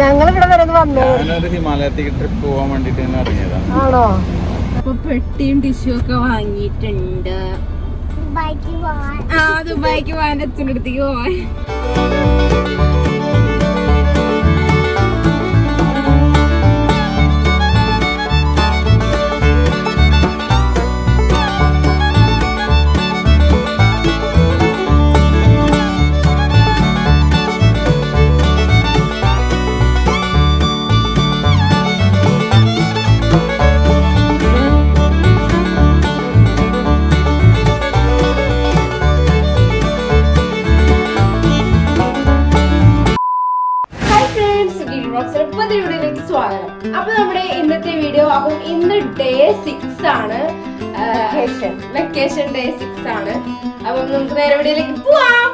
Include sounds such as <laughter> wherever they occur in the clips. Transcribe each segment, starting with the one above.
ഞങ്ങൾ ഇവിടെ വരെ വന്നു. ഞാനൊരു ഹിമാലയത്തേക്ക് ട്രിപ്പ് പോകാൻ വേണ്ടിട്ട് തന്നെ ഇറങ്ങിയതാ. ആണോ? അപ്പൊ പെട്ടിയും ടിഷ്യൂ ഒക്കെ വാങ്ങിയിട്ടുണ്ട്. ആ ദുബായിക്ക് പോകാൻ അച്ഛന്റെ അടുത്തേക്ക് പോവാൻ. ഡേ സിക്സ് ആണ് വെക്കേഷൻ ഡേ സിക്സ് ആണ്. അപ്പം നമുക്ക് നേരെ എവിടെയിലേക്ക് പോവാം.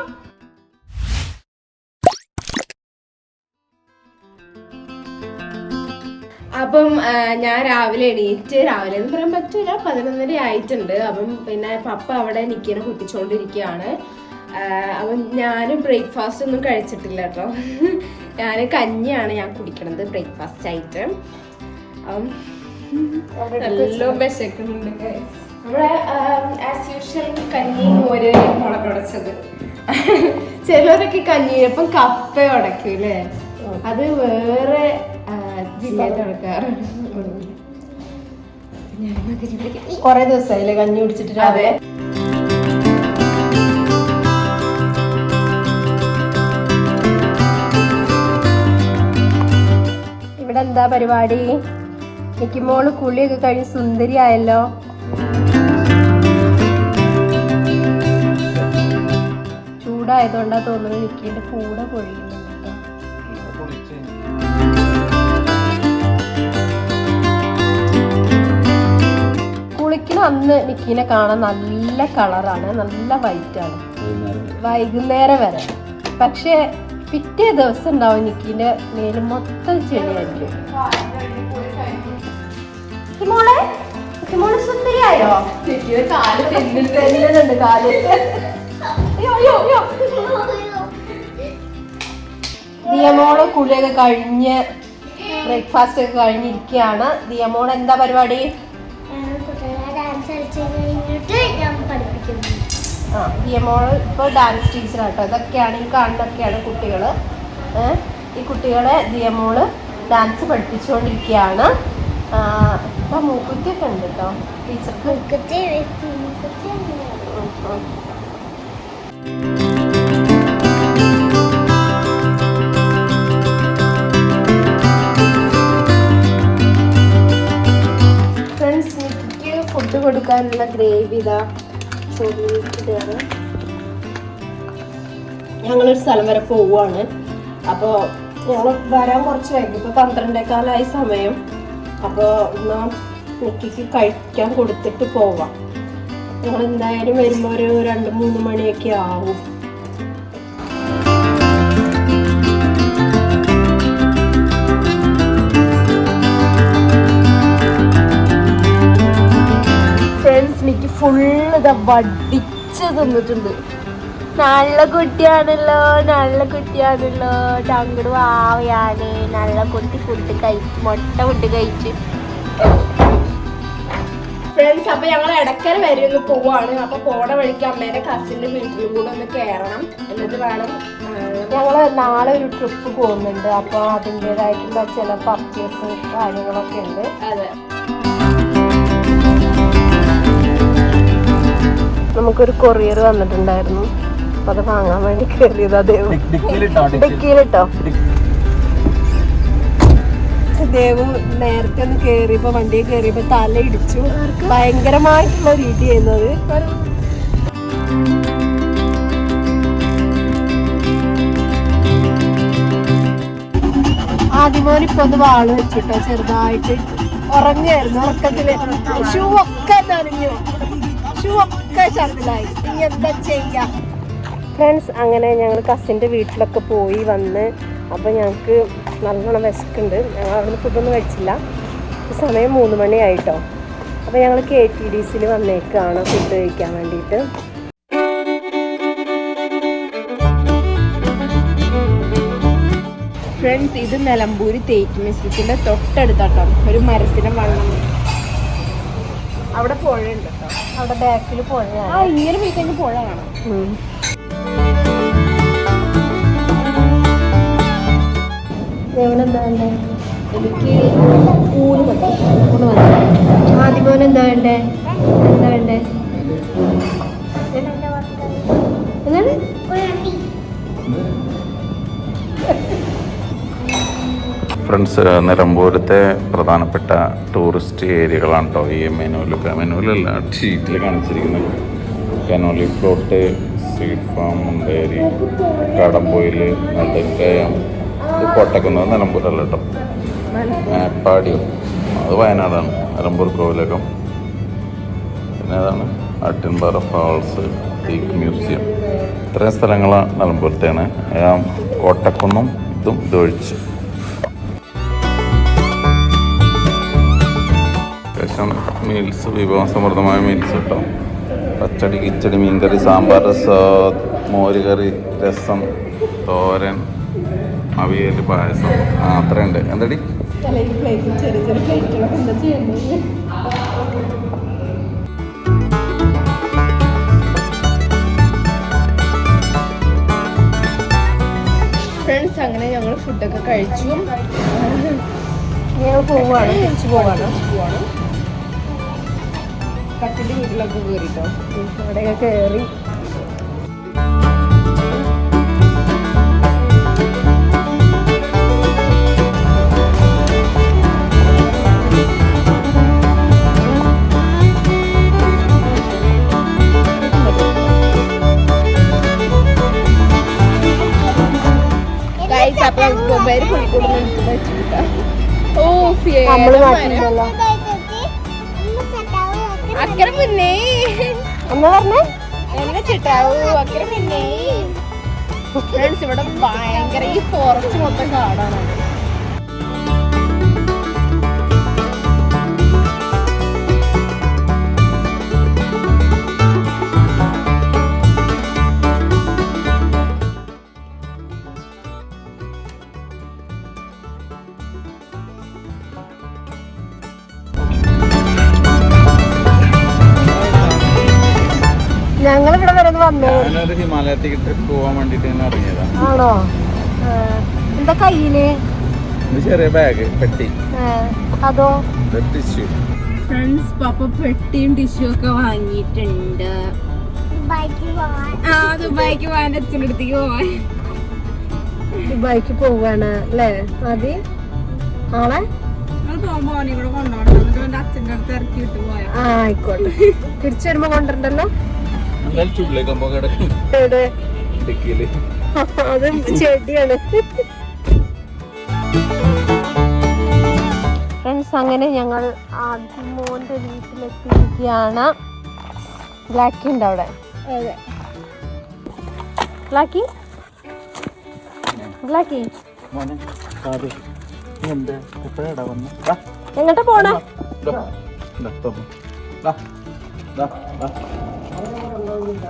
അപ്പം ഞാൻ രാവിലെ എണീറ്റ് രാവിലെ എന്ന് പറയാൻ പറ്റൂല പതിനൊന്നര ആയിട്ടുണ്ട്. അപ്പം പിന്നെ പപ്പ അവിടെ നിക്കിനെ കുത്തിച്ചോണ്ടിരിക്കുകയാണ്. ആ, അപ്പം ഞാൻ ബ്രേക്ക്ഫാസ്റ്റ് ഒന്നും കഴിച്ചിട്ടില്ല കേട്ടോ. <laughs> ഞാൻ കഞ്ഞിയാണ് ഞാൻ കുടിക്കണത് ബ്രേക്ക്ഫാസ്റ്റ് ആയിട്ട്. അപ്പം വിശക്കുന്നുണ്ട് guys. നമ്മുടെ ആസ് യൂഷ്വൽ കഞ്ഞി മോര് മുളക് ഉടച്ചത് ചിലരൊക്കെ കഞ്ഞി ഇപ്പം കപ്പ ഉടക്കും അല്ലേ? അത് വേറെ ജില്ലയിൽ ജില്ലയ്ക്ക് കൊറേ ദിവസമായില്ലേ കഞ്ഞി കുടിച്ചിട്ട് അതെ. ഇവിടെ എന്താ പരിപാടി? എനിക്ക് മോൾ കുളിയൊക്കെ കഴിഞ്ഞ് സുന്ദരിയായല്ലോ. ചൂടായതുകൊണ്ടാ തോന്നുന്നു നിക്കിന്റെ കൂടെ പൊഴിയുന്നുണ്ട് അന്ന് നിക്കിനെ കാണാൻ നല്ല കളറാണ് നല്ല വൈറ്റാണ്. വൈകുന്നേരം വരെ. പക്ഷേ പിറ്റേ ദിവസം ഉണ്ടാവും നിക്കിന്റെ മേൽ മൊത്തം ചെളിയായിരിക്കും. മോളെ മോൾ സുന്ദരിയായോ? കാൽ അയ്യോ അയ്യോ കുളിയൊക്കെ കഴിഞ്ഞ് ബ്രേക്ക്ഫാസ്റ്റ് ഒക്കെ കഴിഞ്ഞിരിക്കുകയാണ്. ദിയമോൾ എന്താ പരിപാടി? ആ ദിയമോൾ ഇപ്പോൾ ഡാൻസ് ടീച്ചർ കേട്ടോ. ഇതൊക്കെയാണ് ഈ കാണുന്നൊക്കെയാണ് കുട്ടികൾ ഈ കുട്ടികളെ ദിയമോൾ ഡാൻസ് പഠിപ്പിച്ചുകൊണ്ടിരിക്കുകയാണ്. ആ, ഇപ്പൊ മൂക്കുത്തിയൊക്കെ ഉണ്ട് കേട്ടോ. ടീച്ചർക്ക്. മുക്കത്തി ഫുഡ് കൊടുക്കാനുള്ള ഗ്രേവി ഇതാ ചോദിക്കുകയാണ് ഞങ്ങളൊരു സ്ഥലം വരെ പോവുകയാണ് അപ്പോൾ ഞങ്ങൾ വരാൻ കുറച്ച് വൈകി. ഇപ്പോൾ പന്ത്രണ്ടേക്കാലായി സമയം. അപ്പോൾ ഒന്ന് നിക്കിക്ക് കഴിക്കാൻ കൊടുത്തിട്ട് പോവാം. ഞങ്ങൾ എന്തായാലും വരുമ്പോൾ ഒരു രണ്ട് മൂന്ന് മണിയൊക്കെ ആവും. ഫ്രണ്ട്സ് എനിക്ക് ഫുള്ള് ഇതാ വടിച്ച് തിന്നിട്ടുണ്ട്. നല്ല കുട്ടിയാണല്ലോ നല്ല കുട്ടിയാണല്ലോ. ടങ്കട് വാവയാണ് നല്ല കുട്ടി ഫുഡ് കഴിച്ച് മുട്ട ഫുഡ് കഴിച്ച്. ഫ്രണ്ട്സ് അപ്പൊ ഞങ്ങൾ ഇടക്കര വരെ ഒന്ന് പോവാണ്. അപ്പൊ പോണ വഴിക്ക് അമ്മേന്റെ കസിന്റെ വീട്ടിലും കൂടെ ഒന്ന് കേറണം. എന്നിട്ട് വേണം ഞങ്ങൾ നാളെ ഒരു ട്രിപ്പ് പോകുന്നുണ്ട്. അപ്പൊ അതിന്റെതായിട്ടുള്ള ചില പർച്ചേസ് കാര്യങ്ങളൊക്കെ ഉണ്ട്. അതെ. നമുക്കൊരു കൊറിയർ വന്നിട്ടുണ്ടായിരുന്നു. അപ്പൊ അത് വാങ്ങാൻ വേണ്ടി കയറിയതാ ദേവ്. ഡിക്കിയിലിട്ടോ ദേവും നേരത്തെ ഒന്ന് കേറിയപ്പോ വണ്ടിയിൽ കേറിയപ്പോ തല ഇടിച്ചു. ഭയങ്കരമായിട്ടുള്ള രീതി ചെയ്യുന്നത് ആദ്യമോൻ ഇപ്പൊ ഒന്ന് വാൾ വെച്ചിട്ടോ ചെറുതായിട്ട് ഉറങ്ങായിരുന്നു ഉറക്കത്തിൽ. ഷൂ ഒക്കെ നനഞ്ഞു ഷൂ ഒക്കെ ചെറുതിലായി. ഇനി എന്താ ചെയ്യാ? ഫ്രണ്ട്സ് അങ്ങനെ ഞങ്ങൾ കസിന്റെ വീട്ടിലൊക്കെ പോയി വന്ന് അപ്പോൾ ഞങ്ങൾക്ക് നല്ലോണം വിശക്കുണ്ട്. ഞങ്ങൾ അവിടുന്ന് ഫുഡൊന്നും കഴിച്ചില്ല. സമയം മൂന്ന് മണിയായിട്ടോ അപ്പോൾ ഞങ്ങൾ കെ ടി ഡി സിയിൽ വന്നേക്കാണ് ഫുഡ് കഴിക്കാൻ വേണ്ടിയിട്ട് ഫ്രണ്ട്സ് ഇത് നിലമ്പൂര് തേക്ക് മിസ്റ്റിന്റെ തൊട്ടടുത്താട്ടോ. ഒരു മരത്തിന്റെ വണ്ണം അവിടെ പുഴയുണ്ട് കേട്ടോ. അവിടെ ബാക്കിൽ ആ പോയാണ് ഇങ്ങനെ പോയി കഴിഞ്ഞ് പുഴ കാണാം. എനിക്ക് എന്താ വേണ്ടേ എന്താ വേണ്ടേ ഫ്രണ്ട്സ് നിലമ്പൂരത്തെ പ്രധാനപ്പെട്ട ടൂറിസ്റ്റ് ഏരിയകളാണ് കേട്ടോ ഈ മെനുവിൽ മെനുവിലല്ല ഷീറ്റിൽ കാണിച്ചിരിക്കുന്നത്. Conolly plot seed farm Munderi Kadampoyil Nedukayam ഇത് കോട്ടക്കുന്നത് നിലമ്പൂരല്ല കേട്ടോ മേപ്പാടിയോ അത് വയനാടാണ് നിലമ്പൂർ കോവിലകം. പിന്നെ അതാണ് അട്ടിൻപാറ ഫാൾസ് തേക്ക് മ്യൂസിയം. ഇത്രയും സ്ഥലങ്ങളാണ് നിലമ്പൂരത്തെയാണ്. ഞാൻ കോട്ടക്കുന്നും ഇതും ഇതൊഴിച്ച് അത്യാവശ്യം മീൽസ് വിഭവം സമൃദ്ധമായ മീൽസ് കിട്ടും പച്ചടി കിച്ചടി മീൻകറി സാമ്പാർ രസം മോരുകറി രസം തോരൻ അവിയൽ പായസം. ആ അത്രയുണ്ട്. എന്തടി? ഫ്രണ്ട്സ് അങ്ങനെ ഞങ്ങൾ ഫുഡൊക്കെ കഴിച്ചു. ഞങ്ങൾ പോവാണ് തിരിച്ചു പോവാണ്. കട്ടിന്റെ വീട്ടിലൊക്കെ കയറിട്ടോ അവിടെയൊക്കെ കയറി ഫ്രണ്ട്സ് ഇവിടെ ഭയങ്കര ഈ ഫോറസ്റ്റ് മൊത്തം കാടാണ് ഞാനൊരു ഹിമാലയത്തേക്ക് ട്രിപ്പ് പോകാൻ വേണ്ടിട്ട് തന്നെ ഇറങ്ങിയതാണ് ആണോ? എന്താ കയ്യിൽ? ചെറിയ ബാഗ് പെട്ടി. അതോ? ടിഷ്യൂ ഫ്രണ്ട്സ് പപ്പ പെട്ടിയും ടിഷ്യൂ ഒക്കെ വാങ്ങിയിട്ടുണ്ട്. ദുബായിക്ക് പോവാൻ. ആ ദുബായിക്ക് പോകാൻ അച്ഛന്റെ അടുത്തേക്ക് പോവാൻ. ദുബായിക്ക് പോവാണ് അല്ലേ? വിട്ട് ആയിക്കോട്ടെ. തിരിച്ചു വരുമ്പോ കൊണ്ടുണ്ടല്ലോ <laughs> അത് ചെടിയാണ്. ഫ്രണ്ട്സ് അങ്ങനെ ഞങ്ങൾ മോന്റെ വീട്ടിലെത്തിയിരിക്കുകയാണ്. ബ്ലാക്കി ഉണ്ട് അവിടെ? ബ്ലാക്കി? ബ്ലാക്കി? മോനെ കാത് നീ എന്താ? എപ്പോഴാടാ വന്ന്. ദാ, എങ്ങോട്ടാ പോണ?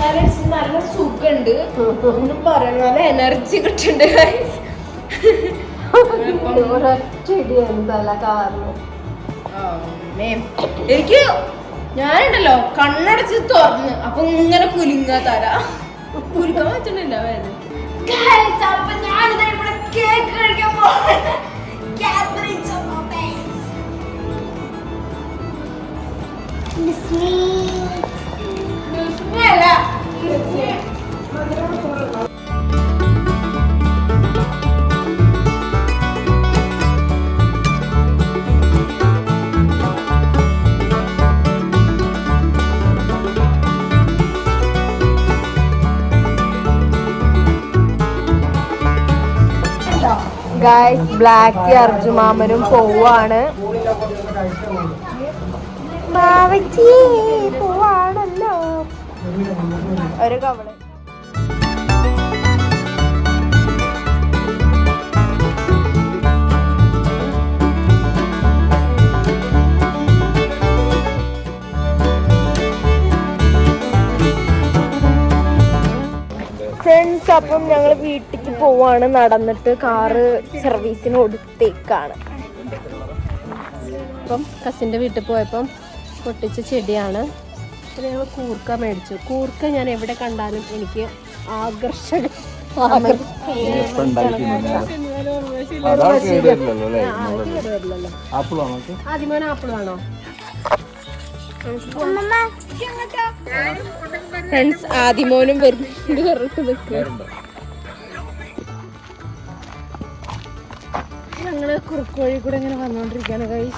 നല്ല സുഖമുണ്ട് ഒന്നും പറയാൻ നല്ല എനർജി കിട്ടുന്നുണ്ട്. എനിക്ക് ഞാനുണ്ടല്ലോ കണ്ണടച്ച് തുറന്ന് അപ്പൊ ഇങ്ങനെ പുലിങ്ങ തല. കുലുക്കാൻ പറ്റണില്ല കേക്ക് കഴിക്കാൻ. ഗായ്സ് ബ്ലാക്ക് അർജുമാമനും പോവാണ് ബാവച്ചി ഒരു കവൾ. ഫ്രണ്ട്സ് അപ്പം ഞങ്ങൾ വീട്ടിലേക്ക് പോവാണ്. നടന്നിട്ട് കാറ് സർവീസിന് കൊടുത്തേക്കാണ്. അപ്പം കസിന്റെ വീട്ടിൽ പോയപ്പം പൊട്ടിച്ച ചെടിയാണ്. പിന്നെ ഞങ്ങൾ കൂർക്ക മേടിച്ചു. കൂർക്ക ഞാൻ എവിടെ കണ്ടാലും എനിക്ക് ആകർഷക ആണോ ഫ്രണ്ട്സ് ആദിമോനും വരുന്നുണ്ട് പറഞ്ഞിട്ട് ഞങ്ങൾ കുറുക്കോഴി കൂടെ ഇങ്ങനെ വന്നോണ്ടിരിക്കാണ് സന്ധ്യയായി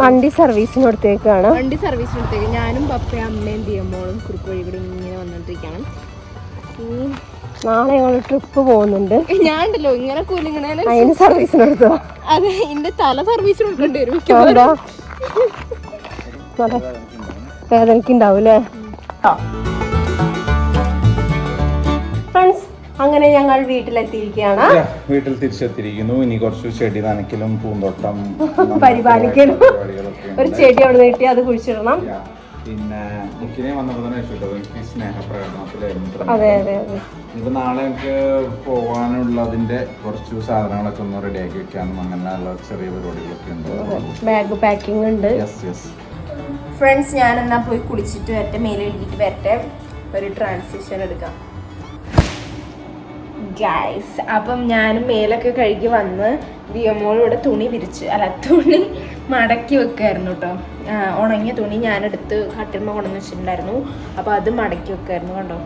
വണ്ടി സർവീസിന് കൊടുത്തേക്കാണ് വണ്ടി സർവീസിന് കൊടുത്തേക്ക് ഞാനും പപ്പയും അമ്മയും ദിയമ്മോളും കുറുക്കോഴി കൂടി ഇങ്ങനെ വന്നോണ്ടിരിക്കണം. നാളെ ഞങ്ങൾ ട്രിപ്പ് പോകുന്നുണ്ട്. ഞാനുണ്ടല്ലോ. ഇങ്ങനെ കൂലിങ്ങനെ അതിന് സർവീസിന് കൊടുത്തോ അതെ എന്റെ തല സർവീസിന് കൊടുക്കേണ്ടി വരും വേദനക്കുണ്ടാവും അല്ലേ? വേദനക്കുണ്ടാവൂലേ അങ്ങനെ ഞങ്ങൾ വീട്ടിലെത്തിയിരിക്കുകയാണ്. വീട്ടിൽ തിരിച്ചെത്തിയിരിക്കുന്നു. ഇനി കുറച്ച് ചെടി നനയ്ക്കലും പൂന്തോട്ടം <laughs> പരിപാലിക്കലും. ഒരു ചെടി അവിടെ കിട്ടി അത് കുഴിച്ചിടണം. പിന്നെ എനിക്കിനെ വന്നപ്പോൾ തന്നെ വെച്ചിട്ടോ എനിക്ക് സ്നേഹപ്രകടനത്തിലായിരുന്നു അതെ അതെ അതെ. ഇപ്പൊ നാളെ എനിക്ക് പോകാനുള്ളതിന്റെ കുറച്ച് സാധനങ്ങളൊക്കെ ഒന്ന് റെഡിയാക്കി വെക്കാനും അങ്ങനെയുള്ള ചെറിയ പരിപാടികളൊക്കെ ഉണ്ട്. ബാഗ് പാക്കിംഗ് ഉണ്ട്. യെസ് യെസ് ഫ്രണ്ട്സ് ഞാൻ എന്നാ പോയി കുളിച്ചിട്ട് വരട്ടെ മേലെ എഴുതിയിട്ട് വരട്ടെ. ഒരു ട്രാൻസിഷൻ എടുക്കാം. ഗൈസ് അപ്പം ഞാനും മേലൊക്കെ കഴുകി വന്ന് ദിയമോൾ ഇവിടെ തുണി വിരിച്ച് അല്ല തുണി മടക്കി വെക്കായിരുന്നു കേട്ടോ ഉണങ്ങിയ തുണി ഞാനെടുത്ത് കട്ടിൽമ കൊണ്ടുവന്ന് വെച്ചിട്ടുണ്ടായിരുന്നു. അപ്പോൾ അത് മടക്കി വെക്കായിരുന്നു കണ്ടോ?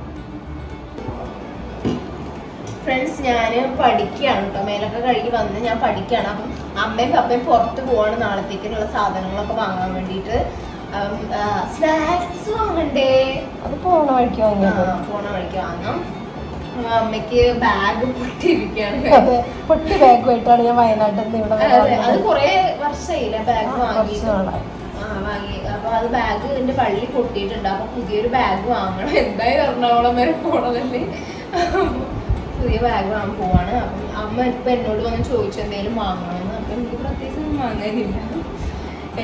ഫ്രണ്ട്സ് ഞാൻ പഠിക്കുകയാണ് കേട്ടോ മേലൊക്കെ കഴുകി വന്ന് ഞാൻ പഠിക്കുകയാണ്. അപ്പം അമ്മയും പപ്പയും പുറത്ത് പോവാണ് നാളത്തേക്കുള്ള സാധനങ്ങളൊക്കെ വാങ്ങാൻ വേണ്ടിയിട്ട്. സ്നാക്സ് വാങ്ങണ്ടേ? അത് പോണ വഴിക്ക് വാങ്ങാം. പോണ വഴിക്ക് വാങ്ങാം അമ്മയ്ക്ക് ബാഗ് പൊട്ടിയിരിക്കുകയാണ്. അതെ പൊട്ടി ബാഗുമായിട്ടാണ് ഞാൻ വയനാട്ടിൽ നിന്ന് ഇവിടെ അതെ. കുറേ വർഷമായില്ല ബാഗ് വാങ്ങി. അപ്പൊ അത് ബാഗ് എന്റെ പള്ളി പൊട്ടിയിട്ടുണ്ട്. അപ്പൊ പുതിയൊരു ബാഗ് വാങ്ങണം. എന്തായാലും എറണാകുളം വരെ പോണതല്ലേ? പുതിയ ബാഗ് വാങ്ങാൻ പോവാണ്. അപ്പം അമ്മ ഇപ്പൊ എന്നോട് വന്ന് ചോദിച്ചു എന്തെങ്കിലും വാങ്ങണമെന്ന് അപ്പൊ എനിക്ക് പ്രത്യേകിച്ച് ഒന്നും വാങ്ങാനില്ല.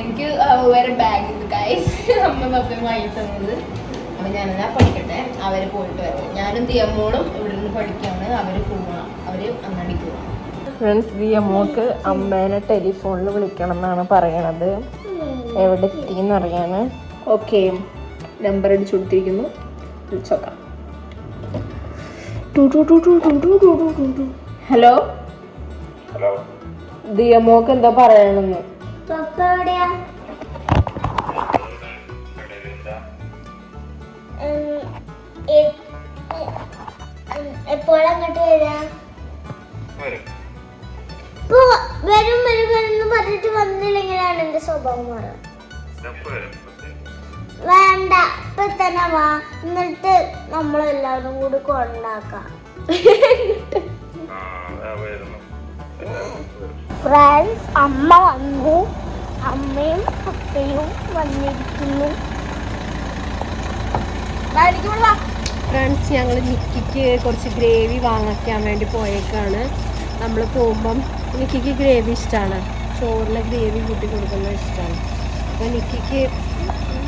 എനിക്ക് വേറെ ബാഗ് ഉണ്ട് ഗൈസ് അമ്മ പപ്പയും വാങ്ങി തന്നത്. അപ്പൊ ഞാനെന്നാ പഠിക്കട്ടെ? അവർ പോയിട്ട് വരും ഞാനും തിയമ്മോളും ഇവിടെ നിന്ന് പഠിക്കാണ്. അവർ പോവാ. അവർ അങ്ങാടിക്ക് പോവാം. ഫ്രണ്ട്സ് അമ്മയ്ക്ക് അമ്മേനെ ടെലിഫോണിൽ വിളിക്കണം എന്നാണ് പറയണത്. എവിടെ എത്തിന്ന് അറിയാൻ ഓക്കെ. നമ്പർ അടിച്ചു കൊടുത്തിരിക്കുന്നു. വിളിച്ചോക്കാം ഹലോ? ഹലോ. ദിയമോക്ക് എന്താ പറയണെന്ന്? പപ്പ എവിടെയാ? ഉം, എപ്പോഴങ്ങോട്ട് വരാം. ഇപ്പൊ വരും വരും വരും പറഞ്ഞിട്ട് വന്നില്ലെങ്കിലാണ് എന്റെ സ്വഭാവം മാറുക വേണ്ട ഇപ്പൊ തന്നെ വാ. എന്നിട്ട് നമ്മളെല്ലാവരും കൂടി കൊണ്ടാക്കാം. ഫ്രണ്ട്സ് അമ്മ വന്നു. അമ്മയും അപ്പയും വന്നിരിക്കുന്നു. ഫ്രണ്ട്സ് ഞങ്ങൾ നിക്കിക്ക് കുറച്ച് ഗ്രേവി വാങ്ങിക്കാൻ വേണ്ടി പോയേക്കാണ്. നമ്മൾ പോകുമ്പം നിക്കിക്ക് ഗ്രേവി ഇഷ്ടമാണ് ചോറിലെ ഗ്രേവി കൂട്ടി കൊടുക്കുന്നത് ഇഷ്ടമാണ് അപ്പോൾ നിക്കിക്ക്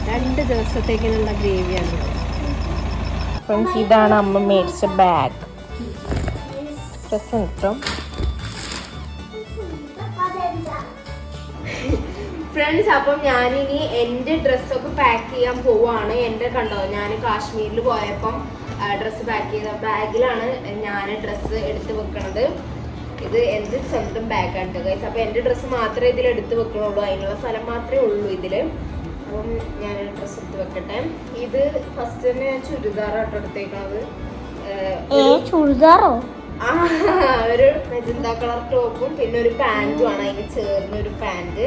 രണ്ട് ദിവസത്തേക്കിനുള്ള ഗ്രേവിയാണ് ഫ്രണ്ട്സ് ഇതാണ് അമ്മ മേടിച്ച ബാഗ് രസം ഫ്രണ്ട്സ് അപ്പം ഞാനിനി എന്റെ ഡ്രസ്സൊക്കെ പാക്ക് ചെയ്യാൻ പോവാണ്. എന്റെ കണ്ടോ ഞാൻ കാശ്മീരിൽ പോയപ്പം ഡ്രസ്സ് പാക്ക് ചെയ്ത ബാഗിലാണ് ഞാൻ ഡ്രസ്സ് എടുത്ത് വെക്കണത്. ഇത് എന്ത് സ്വന്തം ബാഗാണ് കേട്ടോ ഗൈസ് അപ്പം എന്റെ ഡ്രസ്സ് മാത്രമേ ഇതിൽ എടുത്ത് വെക്കണുള്ളൂ. അതിനുള്ള സ്ഥലം മാത്രമേ ഉള്ളൂ ഇതിൽ അപ്പം ഞാൻ ഡ്രസ്സ് എടുത്ത് വെക്കട്ടെ. ഇത് ഫസ്റ്റ് തന്നെ ഞാൻ ചുരിദാറാട്ടോ എടുത്തേക്കണത്. ചുരിദാറോ? ആ, ഒരു മെജന്ത കളർ ടോപ്പും പിന്നെ ഒരു പാന്റും ആണ്. അതിന് ചേർന്ന ഒരു പാന്റ്.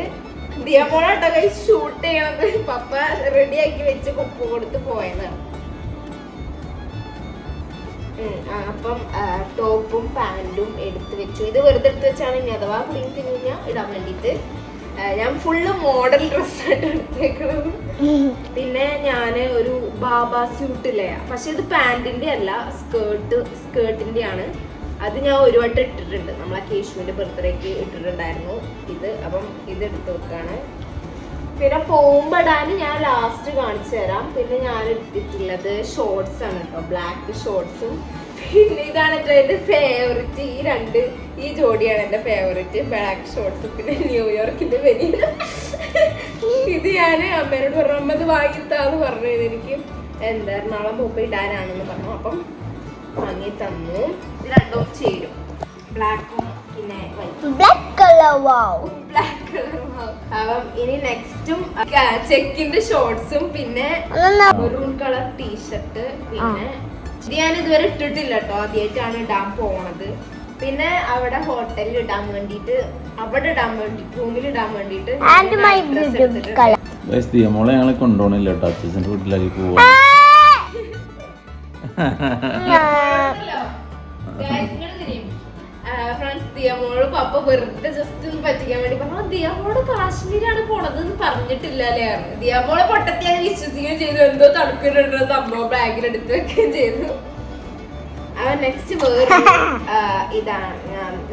ദിയമോളാട്ടോ ഷൂട്ട് ചെയ്യണത്. പപ്പ റെഡി ആക്കി വെച്ച് കുപ്പ് കൊടുത്ത് പോയതാണ്. അപ്പം ടോപ്പും പാന്റും എടുത്ത് വെച്ചു. ഇത് വെറുതെ എടുത്ത് വെച്ചാണ് ഇനി അഥവാ കുടുങ്ങി തിരിഞ്ഞാൽ ഇടാൻ വേണ്ടിയിട്ട്. ഞാൻ ഫുള്ള് മോഡൽ ഡ്രസ്സായിട്ട് എടുത്തേക്കണം പിന്നെ ഞാൻ ഒരു ബാബ സ്യൂട്ടില്ലേ പക്ഷെ ഇത് പാന്റിന്റെ അല്ല സ്കേർട്ട് സ്കേർട്ടിന്റെ ആണ്. അത് ഞാൻ ഒരു ഇട്ടിട്ടുണ്ട്. ആ കേശുവിന്റെ ബർത്ത്ഡേക്ക് ഇട്ടിട്ടുണ്ടായിരുന്നു. ഇത് അപ്പം ഇത് എടുത്ത് വെക്കാണ്. പിന്നെ പോകുമ്പോടാൻ ഞാൻ ലാസ്റ്റ് കാണിച്ചു തരാം. പിന്നെ ഞാൻ എടുത്തിട്ടുള്ളത് ഷോർട്സ് ആണ് കേട്ടോ ബ്ലാക്ക് ഷോർട്സും പിന്നെ ഇതാണ് കേട്ടോ എന്റെ ഫേവററ്റ് ഈ രണ്ട് ഈ ജോഡിയാണ് എന്റെ ഫേവററ്റ് ബ്ലാക്ക് ഷോർട്സ് പിന്നെ ന്യൂയോർക്കിന്റെ വലിയ ഇത് ഞാൻ അമ്മേനോട് പറഞ്ഞു അമ്മ വാങ്ങിത്താന്ന് പറഞ്ഞു എനിക്ക്. എന്താ എറണാകുളം പോപ്പ് ഇടാനാണെന്ന് പറഞ്ഞു. അപ്പം വാങ്ങി തന്നു ഇത് രണ്ടും ചേരും. ബ്ലാക്കും പിന്നെ വൈറ്റും ബ്ലാക്ക് കളർ ബ്ലാക്ക് അപ്പം ഇനി നെക്സ്റ്റും ചെക്കിന്റെ ഷോർട്സും പിന്നെ മെറൂൺ കളർ ടീഷർട്ട് പിന്നെ ഇത് ഞാൻ ഇതുവരെ ഇട്ടിട്ടില്ല കേട്ടോ ആദ്യമായിട്ടാണ് ഇടാൻ പോണത്. പിന്നെ അവിടെ ഹോട്ടലിൽ ഇടാൻ വേണ്ടിട്ട് അവിടെ ഇടാൻ വേണ്ടി റൂമിൽ ഇടാൻ വേണ്ടിട്ട് and my beauty colour guys ദിയമോളെ ഞങ്ങൾ കൊണ്ടുപോകണില്ല കേട്ടോ അച്ഛന്റെ വീട്ടിലേക്ക് പോവാ. <laughs> ഫ്രണ്ട്സ് ദിയമോൾ പപ്പ വെറുതെ ജസ്റ്റ് ഒന്ന് പറ്റിക്കാൻ വേണ്ടി പറഞ്ഞു "ആ, ദിയമോൾ കാശ്മീരാണ് പോണത് എന്ന് പറഞ്ഞിട്ടില്ല അല്ലേ? ദിയമോളെ പൊട്ടത്തിയാൽ വിശ്വസിക്കുകയും ചെയ്തു. എന്തോ തണുപ്പിലുള്ള സംഭവം ബാഗിൽ എടുത്ത് വെക്കുകയും ചെയ്തു. അവൻ നെക്സ്റ്റ് വേറെ ഇതാണ്.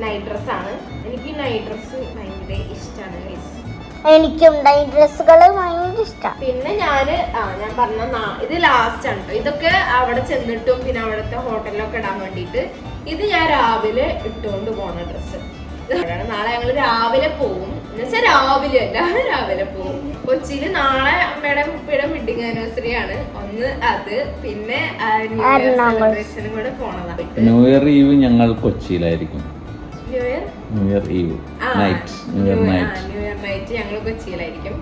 നൈറ്റ് ഡ്രസ് ആണ്. എനിക്ക് നൈറ്റ് ഡ്രസ് ഭയങ്കര ഇഷ്ടമാണ്. എനിക്കും നൈറ്റ് ഡ്രസ്സുകൾ ഭയങ്കര ഇഷ്ടമാണ് പിന്നെ ഞാൻ ആ ഞാൻ പറഞ്ഞ ഇത് ലാസ്റ്റ് ആണ് ട്ടോ. ഇതൊക്കെ അവിടെ ചെന്നിട്ടും പിന്നെ അവിടുത്തെ ഹോട്ടലിലൊക്കെ ഇടാൻ വേണ്ടിയിട്ട് ഇത് ഞാൻ രാവിലെ ഇട്ടുകൊണ്ട് പോണ ഡ്രസ്സ് നാളെ ഞങ്ങൾ രാവിലെ പോവും. എന്നുവെച്ചാൽ രാവിലെ അല്ല രാവിലെ പോവും. കൊച്ചിയിൽ നാളെ അമ്മയുടെ മുപ്പയുടെ വെഡിങ് ആനിവേഴ്സറി ആണ്. ഒന്ന് അത് പിന്നെ ന്യൂ ഇയർ എറണാകുളം. സെലിബ്രേഷനും കൂടെ പോണതാണ് ന്യൂ ഇയർ ഈവ് ഞങ്ങൾ കൊച്ചിയിലായിരിക്കും. New year new year eve night new year night new year night ഞങ്ങൾ കൊച്ചിയിലായിരിക്കും.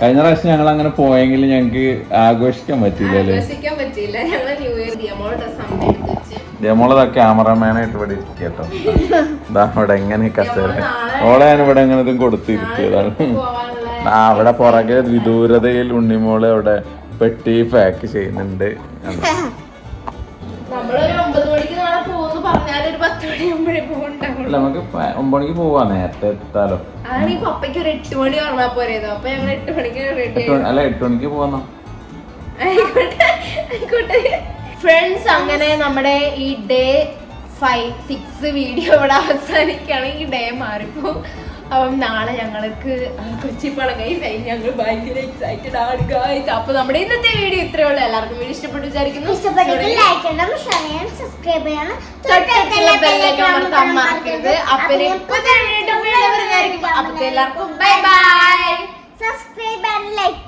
കഴിഞ്ഞ പ്രാവശ്യം ഞങ്ങൾ അങ്ങനെ പോയെങ്കിൽ ഞങ്ങൾക്ക് ആഘോഷിക്കാൻ പറ്റില്ല ആഘോഷിക്കാൻ പറ്റില്ല ഞങ്ങൾ ന്യൂ ഇയർ ഡിയമോളുടെ ഡ്രസ് നമ്മളതാ ക്യാമറമാനായിട്ട് ഇവിടെ ഇരിക്കട്ടോ. ഇതാ ഇവിടെ എങ്ങനെ കസേര ഓളെ ഞാൻ ഇവിടെ എങ്ങനെ ഇതും കൊടുത്തിരുത്തിയതാണ് ആ അവിടെ പുറകെ വിദൂരതയിൽ ഉണ്ണിമോൾ അവിടെ പെട്ടി പാക്ക് ചെയ്യുന്നുണ്ട്. നമുക്ക് മണിക്ക് പോവാ നേരത്തെ എത്താലോ. അല്ല എട്ട് മണിക്ക് പോവാന്നോ? ആയിക്കോട്ടെ ആയിക്കോട്ടെ. ഫ്രണ്ട്സ് അങ്ങനെ നമ്മുടെ ഈ ഡേ ഫൈവ് സിക്സ് വീഡിയോ ഇവിടെ അവസാനിക്കുകയാണെങ്കിൽ ഈ ഡേ മാറിപ്പോ. അപ്പം നാളെ ഞങ്ങൾക്ക് കൊച്ചി കൊച്ചിപ്പള സൈ ഞങ്ങൾ ഭയങ്കര എക്സൈറ്റഡ് ആണ് ഗൈസ് അപ്പൊ നമ്മുടെ ഇന്നത്തെ വീഡിയോ ഇത്രയേ ഉള്ളൂ. എല്ലാവർക്കും വീഡിയോ ഇഷ്ടപ്പെട്ടു വിചാരിക്കുന്നു. മറക്കരുത്. അപ്പൊ എല്ലാവർക്കും bye bye subscribe and like